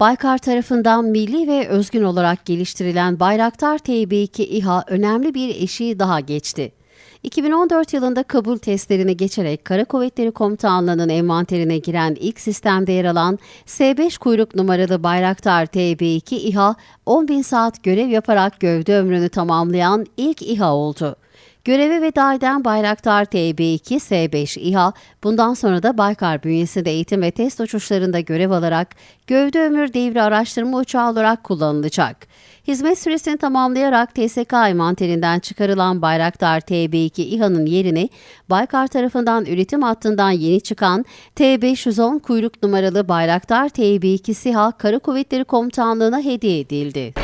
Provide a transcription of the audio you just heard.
Baykar tarafından milli ve özgün olarak geliştirilen Bayraktar TB2 İHA önemli bir eşiği daha geçti. 2014 yılında kabul testlerini geçerek Kara Kuvvetleri Komutanlığı'nın envanterine giren ilk sistemde yer alan S5 kuyruk numaralı Bayraktar TB2 İHA 10.000 saat görev yaparak gövde ömrünü tamamlayan ilk İHA oldu. Göreve veda eden Bayraktar TB2 S5 İHA bundan sonra da Baykar bünyesinde eğitim ve test uçuşlarında görev alarak gövde ömür devri araştırma uçağı olarak kullanılacak. Hizmet süresini tamamlayarak TSK envanterinden çıkarılan Bayraktar TB2 İHA'nın yerini Baykar tarafından üretim hattından yeni çıkan T510 kuyruk numaralı Bayraktar TB2 SİHA Kara Kuvvetleri Komutanlığı'na hediye edildi.